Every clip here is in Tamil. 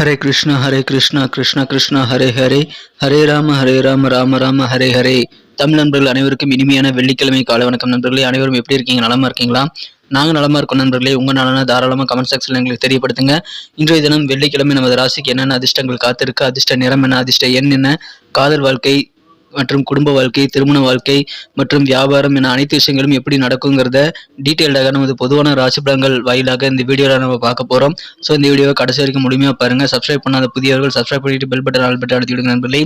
ஹரே கிருஷ்ணா ஹரே கிருஷ்ணா கிருஷ்ணா கிருஷ்ணா ஹரே ஹரே ஹரே ராம ஹரே ராம ராம ராம ஹரே ஹரே தமிழ் நண்பர்கள் அனைவருக்கும் இனிமையான வெள்ளிக்கிழமை காலை வணக்கம் நண்பர்களே. அனைவரும் எப்படி இருக்கீங்க? நலமா இருக்கீங்களா? நாங்கள் நலமா இருக்கோம் நண்பர்களே. உங்கள் நலனா தாராளமாக கமெண்ட் செக்ஷனில் எங்களுக்கு தெரியப்படுத்துங்க. இன்றைய தினம் வெள்ளிக்கிழமை நமது ராசிக்கு என்னென்ன அதிர்ஷ்டங்கள் காத்திருக்கு? அதிர்ஷ்ட நிறம் என்ன? அதிர்ஷ்ட எண் என்ன? காதல் வாழ்க்கை மற்றும் குடும்ப வாழ்க்கை திருமண வாழ்க்கை மற்றும் வியாபாரம் என அனைத்து விஷயங்களும் எப்படி நடக்குங்கிறத டீட்டெயில்டாக நமது பொதுவான ராசி பலன்கள் வாயிலாக இந்த வீடியோவில் நம்ம பார்க்க போகிறோம் ஸோ இந்த வீடியோவை கடைசி வரைக்கும் முழுமையாக பாருங்கள் சப்ஸ்கிரைப் பண்ணாத புதியவர்கள் சப்ஸ்கிரைப் பண்ணிட்டு பெல் பட்டன் ஆல் பட்டன் அழுத்தி விடுங்க நண்பர்களே.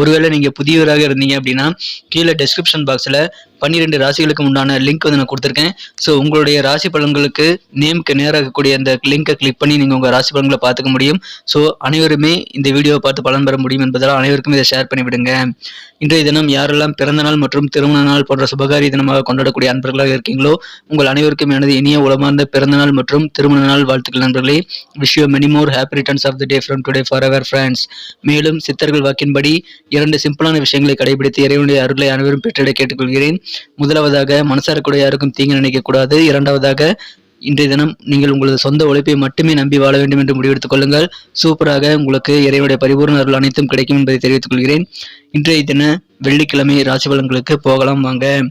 ஒருவேளை நீங்கள் புதியவராக இருந்தீங்க அப்படின்னா கீழே டெஸ்கிரிப்ஷன் பாக்ஸில் பன்னிரெண்டு ராசிகளுக்கு உண்டான லிங்க் வந்து நான் கொடுத்துருக்கேன். ஸோ உங்களுடைய ராசி பலன்களுக்கு நேமுக்கு நேராக இருக்கக்கூடிய அந்த லிங்கை கிளிக் பண்ணி நீங்கள் உங்கள் ராசி பலன்களை பார்த்துக்க முடியும். ஸோ அனைவருமே இந்த வீடியோவை பார்த்து பலன் பெற முடியும் என்பதால் அனைவருக்கும் இதை ஷேர் பண்ணிவிடுங்க. இன்றைய தினம் யாரெல்லாம் பிறந்த நாள் மற்றும் திருமண நாள் போன்ற சுபகாரிய தினமாக கொண்டாடக்கூடிய அன்பர்களாக இருக்கீங்களோ உங்கள் அனைவருக்கும் எனது இனிய உளமார்ந்த பிறந்த நாள் மற்றும் திருமண நாள் வாழ்த்துக்கள் நண்பர்களே. Wish you many more happy returns of the day from today for our friends மேலும் சித்தர்கள் வாக்கின்படி இரண்டு சிம்பிளான விஷயங்களை கடைபிடித்து இறைவனுடைய அருளை அனைவரும் பெற்றிட கேட்டுக்கொள்கிறேன். முதலாவதாக மனசாரக்கூடிய யாருக்கும் தீங்கு நினைக்கக்கூடாது இரண்டாவதாக இன்றைய தினம் நீங்கள் உங்களது சொந்த உழைப்பை மட்டுமே நம்பி வாழ வேண்டும் என்று முடிவெடுத்துக் கொள்ளுங்கள். சூப்பராக உங்களுக்கு இறைவனுடைய பரிபூர்ண அருள் அனைத்தும் கிடைக்கும் என்பதை தெரிவித்துக் கொள்கிறேன். இன்றைய தின வெள்ளிக்கிழமை ராசி பலன்களுக்கு போகலாம் வாங்க.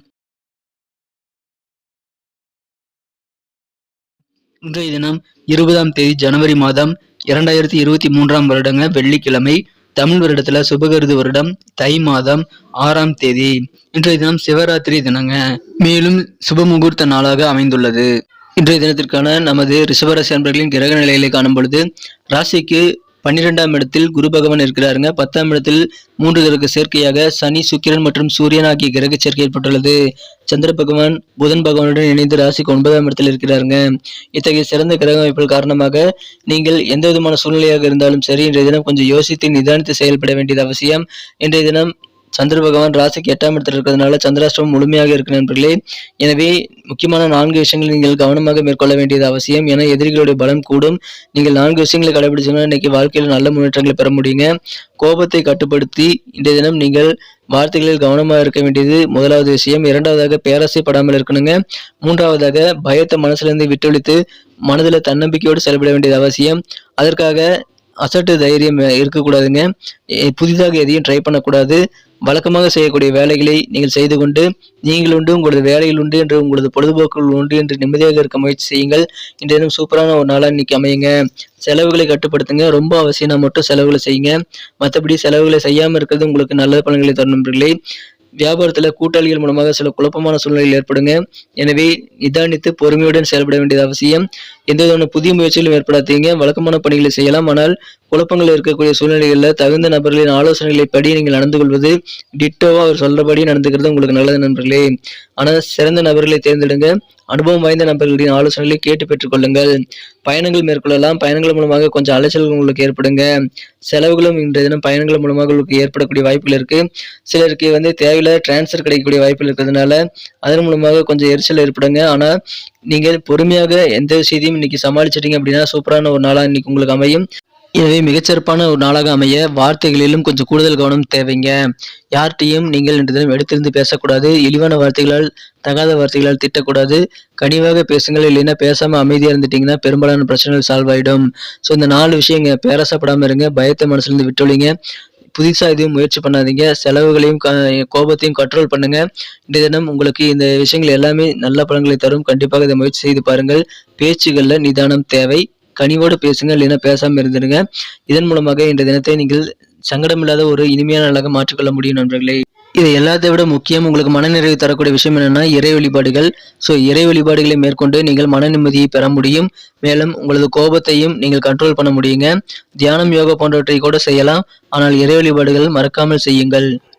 இன்றைய தினம் இருபதாம் தேதி ஜனவரி மாதம் இரண்டாயிரத்தி இருபத்தி மூன்றாம் வருடங்க வெள்ளிக்கிழமை தமிழ் வருடத்துல சுபகருது வருடம் தை மாதம் ஆறாம் தேதி. இன்றைய தினம் சிவராத்திரி தினங்க. மேலும் சுப முகூர்த்த நாளாக அமைந்துள்ளது. இன்றைய தினத்திற்கான நமது ரிஷபராசி அன்பர்களின் கிரக நிலைகளை காணும் பொழுது ராசிக்கு பன்னிரெண்டாம் இடத்தில் குரு பகவான் இருக்கிறாருங்க. பத்தாம் இடத்தில் மூன்று கிரக சேர்க்கையாக சனி சுக்கிரன் மற்றும் சூரியன் ஆகிய கிரக சேர்க்கை ஏற்பட்டுள்ளது. சந்திர பகவான் புதன் பகவானுடன் இணைந்து ராசிக்கு ஒன்பதாம் இடத்தில் இருக்கிறாருங்க. இத்தகைய சிறந்த கிரக அமைப்புகள் காரணமாக நீங்கள் எந்த விதமான சூழ்நிலையாக இருந்தாலும் சரி இன்றைய தினம் கொஞ்சம் யோசித்து நிதானித்து செயல்பட வேண்டியது அவசியம். இன்றைய தினம் சந்திர பகவான் ராசிக்கு எட்டாம் இடத்தில் இருக்கிறதுனால சந்திராஷ்டிரம் முழுமையாக இருக்கு நண்பர்களே. எனவே முக்கியமான நான்கு விஷயங்களை நீங்கள் கவனமாக மேற்கொள்ள வேண்டியது அவசியம். என எதிரிகளுடைய பலம் கூடும். நீங்கள் நான்கு விஷயங்களை கடைபிடிச்சீங்கன்னா இன்னைக்கு வாழ்க்கையில் நல்ல முன்னேற்றங்களை பெற முடியுங்க. கோபத்தை கட்டுப்படுத்தி இன்றைய தினம் நீங்கள் வார்த்தைகளில் கவனமாக இருக்க வேண்டியது முதலாவது விஷயம். இரண்டாவதாக பேராசைப்படாமல் இருக்கணுங்க. மூன்றாவதாக பயத்தை மனசுலேருந்து விட்டொழித்து மனதில் தன்னம்பிக்கையோடு செயல்பட வேண்டியது அவசியம். அதற்காக அசட்டு தைரியம் இருக்கக்கூடாதுங்க. புதிதாக எதையும் ட்ரை பண்ணக்கூடாது. வழக்கமாக செய்யக்கூடிய வேலைகளை நீங்கள் செய்து கொண்டு நீங்கள் உண்டு உங்களது வேலைகள் உண்டு என்று உங்களது பொழுதுபோக்குகள் உண்டு என்று நிம்மதியாக இருக்க முயற்சி செய்யுங்கள். இன்றைய சூப்பரான ஒரு நாளாக இன்னைக்கு அமையுங்க. செலவுகளை கட்டுப்படுத்துங்க. ரொம்ப அவசியம் மட்டும் செலவுகளை செய்யுங்க. மற்றபடி செலவுகளை செய்யாமல் இருக்கிறது உங்களுக்கு நல்ல பலன்களை தரும் நண்பர்களே. வியாபாரத்தில் கூட்டாளிகள் மூலமாக சில குழப்பமான சூழ்நிலைகள் ஏற்படுங்க. எனவே நிதானித்து பொறுமையுடன் செயல்பட வேண்டியது அவசியம். எந்த விதமான புதிய முயற்சிகளும் ஏற்படாதீங்க. வழக்கமான பணிகளை செய்யலாம். ஆனால் குழப்பங்கள் இருக்கக்கூடிய சூழ்நிலைகளில் தகுந்த நபர்களின் ஆலோசனைகளை படி நீங்கள் நடந்து கொள்வது டிட்டோவா அவர் சொல்றபடி நடந்துக்கிறது உங்களுக்கு நல்லது நண்பர்களே. ஆனால் சிறந்த நபர்களை தேர்ந்தெடுங்க. அனுபவம் வாய்ந்த நபர்களின் ஆலோசனைகளை கேட்டு பெற்றுக்கொள்ளுங்கள் பயணங்கள் மேற்கொள்ளலாம். பயணங்கள் மூலமாக கொஞ்சம் அலைச்சல்கள் உங்களுக்கு ஏற்படுங்க. செலவுகளும் இன்றைய தினம் பயணங்கள் மூலமாக உங்களுக்கு ஏற்படக்கூடிய வாய்ப்புகள் இருக்கு. சிலருக்கு வந்து தேவையில்லாத டிரான்ஸ்ஃபர் கிடைக்கக்கூடிய வாய்ப்புகள் இருக்கிறதுனால அதன் மூலமாக கொஞ்சம் எரிச்சல் ஏற்படுங்க. ஆனால் நீங்கள் பொறுமையாக எந்த விஷயத்தையும் இன்னைக்கு சமாளிச்சிட்டீங்க அப்படின்னா சூப்பரான ஒரு நாளாக இன்னைக்கு உங்களுக்கு அமையும். எனவே மிகச்சிறப்பான ஒரு நாளாக அமைய வார்த்தைகளிலும் கொஞ்சம் கூடுதல் கவனம் தேவைங்க. யார்கிட்டையும் நீங்கள் இன்று தினம் எடுத்திருந்து பேசக்கூடாது. இழிவான வார்த்தைகளால் தகாத வார்த்தைகளால் திட்டக்கூடாது. கனிவாக பேசுங்கள் இல்லைன்னா பேசாமல் அமைதியாக இருந்துட்டீங்கன்னா பெரும்பாலான பிரச்சனைகள் சால்வ் ஆகிடும் ஸோ இந்த நாலு விஷயங்க பேராசப்படாமல் இருங்க. பயத்தை மனசுலேருந்து விட்டுவிடுங்க புதுசாக எதுவும் முயற்சி பண்ணாதீங்க. செலவுகளையும் கோபத்தையும் கண்ட்ரோல் பண்ணுங்க. இந்த தினம் உங்களுக்கு இந்த விஷயங்கள் எல்லாமே நல்ல பலன்களை தரும். கண்டிப்பாக இதை முயற்சி செய்து பாருங்கள். பேச்சுகளில் நிதானம் தேவை. கனிவோடு பேசுங்க இல்லைன்னா பேசாமல் இருந்துடுங்க இதன் மூலமாக இந்த தினத்தை நீங்கள் சங்கடமில்லாத ஒரு இனிமையான நாளாக மாற்றிக்கொள்ள முடியும் நண்பர்களே. இது எல்லாத்தை விட முக்கியம் உங்களுக்கு மனநிறைவு தரக்கூடிய விஷயம் என்னென்னா இறை வழிபாடுகள். ஸோ இறை வழிபாடுகளை மேற்கொண்டு நீங்கள் மன நிம்மதியை பெற முடியும். மேலும் உங்களது கோபத்தையும் நீங்கள் கண்ட்ரோல் பண்ண முடியுங்க. தியானம் யோகா போன்றவற்றை கூட செய்யலாம். ஆனால் இறை வழிபாடுகள் மறக்காமல் செய்யுங்கள்.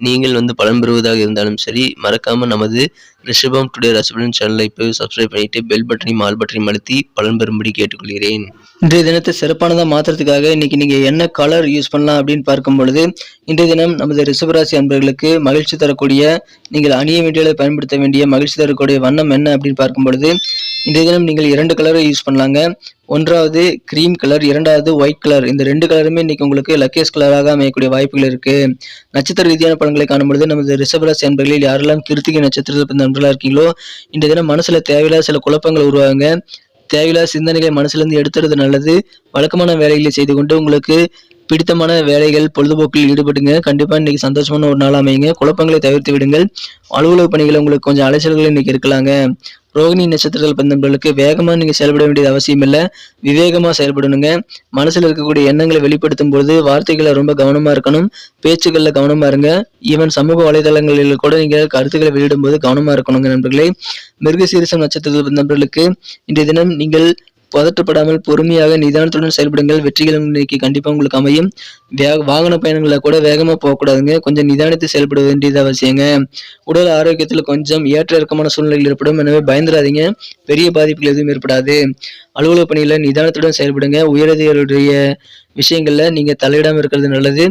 நீங்கள் வந்து பலன் பெறுவதாக இருந்தாலும் சரி மறக்காமல் நமது ரிஷபம் டுடே ரசபலன் சேனலை இப்போவே சப்ஸ்கிரைப் பண்ணிட்டு பெல் பட்டனையும் ஆல் பட்டனையும் அழுத்தி பலன் பெறும்படி கேட்டுக்கொள்கிறேன். இன்றைய தினத்தை சிறப்பானதாக மாற்றுறதுக்காக இன்னைக்கு நீங்கள் என்ன கலர் யூஸ் பண்ணலாம் அப்படின்னு பார்க்கும் பொழுது இன்றைய தினம் நமது ரிஷபராசி அன்பர்களுக்கு மகிழ்ச்சி தரக்கூடிய நீங்கள் அணிய வேண்டியதை பயன்படுத்த வேண்டிய மகிழ்ச்சி தரக்கூடிய வண்ணம் என்ன அப்படின்னு பார்க்கும் பொழுது இன்றைய தினம் நீங்கள் இரண்டு கலரை யூஸ் பண்ணலாங்க. ஒன்றாவது க்ரீம் கலர் இரண்டாவது ஒயிட் கலர் இந்த ரெண்டு கலருமே இன்னைக்கு உங்களுக்கு லக்கேஸ் கலராக அமையக்கூடிய வாய்ப்புகள் இருக்கு. நட்சத்திர ரீதியான பலன்களை காணும்பொழுது நமது ரிஷபராசி அன்பர்களில் யாரெல்லாம் கிருத்திகை நட்சத்திரத்தில் பிறந்த நண்பர்களாக இருக்கீங்களோ இன்றைய தினம் மனசுல தேவையில்லாத சில குழப்பங்கள் உருவாங்க தேவையில்லாத சிந்தனைகளை மனசுலேருந்து எடுத்துறது நல்லது. வழக்கமான வேலைகளை செய்து கொண்டு உங்களுக்கு பிடித்தமான வேலைகள் பொழுதுபோக்கில் ஈடுபடுங்க. கண்டிப்பாக இன்னைக்கு சந்தோஷமான ஒரு நாள் அமையுங்க. குழப்பங்களை தவிர்த்து விடுங்கள். அலுவலக பணிகள் உங்களுக்கு கொஞ்சம் அலைச்சல்கள் இன்னைக்கு இருக்கலாங்க. ரோகிணி நட்சத்திரத்தில் பிறந்தவங்களுக்கு வேகமாக நீங்கள் செயல்பட வேண்டியது அவசியம் இல்லை. விவேகமாக செயல்படணுங்க. மனசில் இருக்கக்கூடிய எண்ணங்களை வெளிப்படுத்தும் பொழுது வார்த்தைகளை ரொம்ப கவனமாக இருக்கணும். பேச்சுகளில் கவனமா இருங்க. ஈவன் சமூக வலைதளங்களில் கூட நீங்கள் கருத்துக்களை வெளியிடும் போது கவனமா இருக்கணுங்க நண்பர்களே. மிருகசீரிசம் நட்சத்திரத்தில் பிறந்தவர்களுக்கு இன்றைய தினம் நீங்கள் பதற்றப்படாமல் பொறுமையாக நிதானத்துடன் செயல்படுங்கள். வெற்றிகள் இன்னைக்கு கண்டிப்பாக உங்களுக்கு அமையும். வே வாகன பயணங்களை கூட வேகமா போகக்கூடாதுங்க. கொஞ்சம் நிதானித்து செயல்பட வேண்டியது அவசியங்க. உடல் ஆரோக்கியத்தில் கொஞ்சம் ஏற்ற இறக்கமான சூழ்நிலைகள் ஏற்படும். எனவே பயந்துடாதீங்க. பெரிய பாதிப்புகள் எதுவும் ஏற்படாது. அலுவலக பணியில நிதானத்துடன் செயல்படுங்க. உயரதிகாரியுடைய விஷயங்களில் நீங்க தலையிடாமல் இருக்கிறது நல்லது.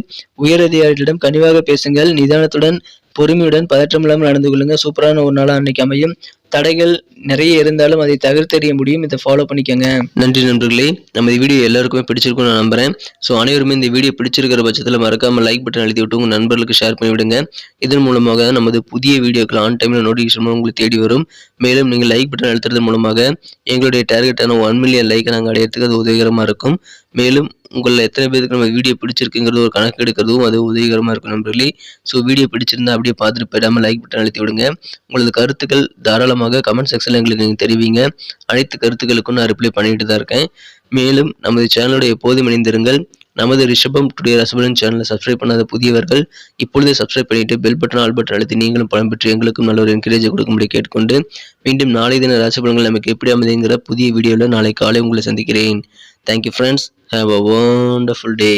உயரதிகாரிகளிடம் கனிவாக பேசுங்கள். நிதானத்துடன் பொறுமையுடன் பதற்றம் இல்லாமல் நடந்து கொள்ளுங்க. சூப்பரான ஒரு நாளாக அன்னைக்கு அமையும். தடைகள் நிறைய இருந்தாலும் அதை தவிர்த்தறிய முடியும். இதை ஃபாலோ பண்ணிக்கோங்க. நன்றி நண்பர்களே. நம்ம இந்த வீடியோ எல்லாருக்குமே பிடிச்சிருக்கும்னு நான் நம்புறேன். ஸோ அனைவருமே இந்த வீடியோ பிடிச்சிருக்கிற பட்சத்தில் மறக்காம லைக் பட்டன் எழுதி விட்டு உங்கள் நண்பர்களுக்கு ஷேர் பண்ணிவிடுங்க இதன் மூலமாக நமது புதிய வீடியோக்கள் ஆன் டைமில் நோட்டிஃபிகேஷன் உங்களுக்கு தேடி வரும். மேலும் நீங்கள் லைக் பட்டன் அழுத்துறது மூலமாக எங்களுடைய டார்கெட்டான ஒன் மில்லியன் லைக்கை நாங்கள் அடையிறதுக்கு அது உதவிகரமாக இருக்கும். மேலும் உங்களில் எத்தனை பேருக்கு நம்ம வீடியோ பிடிச்சிருக்குங்கிறது ஒரு கணக்கு எடுக்கிறதும் அது உதவிகரமாக இருக்கும் நண்பர்களே. ஸோ வீடியோ பிடிச்சிருந்தா அப்படியே பார்த்துட்டு போயிடாமல் லைக் பட்டன் அழுத்தி விடுங்க. உங்களது கருத்துக்கள் தாராளமாக கமெண்ட் செக்ஷனில் எங்களுக்கு நீங்கள் தெரிவிங்க. அனைத்து கருத்துக்களுக்கும் நான் ரிப்ளை பண்ணிட்டு தான் இருக்கேன். மேலும் நமது சேனலோட எப்போதும் இணைந்திருங்கள். நமது ரிஷபம் டுடே ரசபலன் சேனலை சப்ஸ்கிரைப் பண்ணாத புதியவர்கள் இப்பொழுதே சப்ஸ்கிரைப் பண்ணிட்டு பெல் பட்டன் ஆல் பட்டன் அழுத்தி நீங்களும் பலம் பெற்று எங்களுக்கும் நல்ல ஒரு என்கரேஜ் கொடுக்கும்படி கேட்டுக்கொண்டு மீண்டும் நாளை தின ராசிபலன்கள் நமக்கு எப்படி அமைதுங்கிற புதிய வீடியோவில் நாளை காலை உங்களை சந்திக்கிறேன். Thank you friends have a wonderful day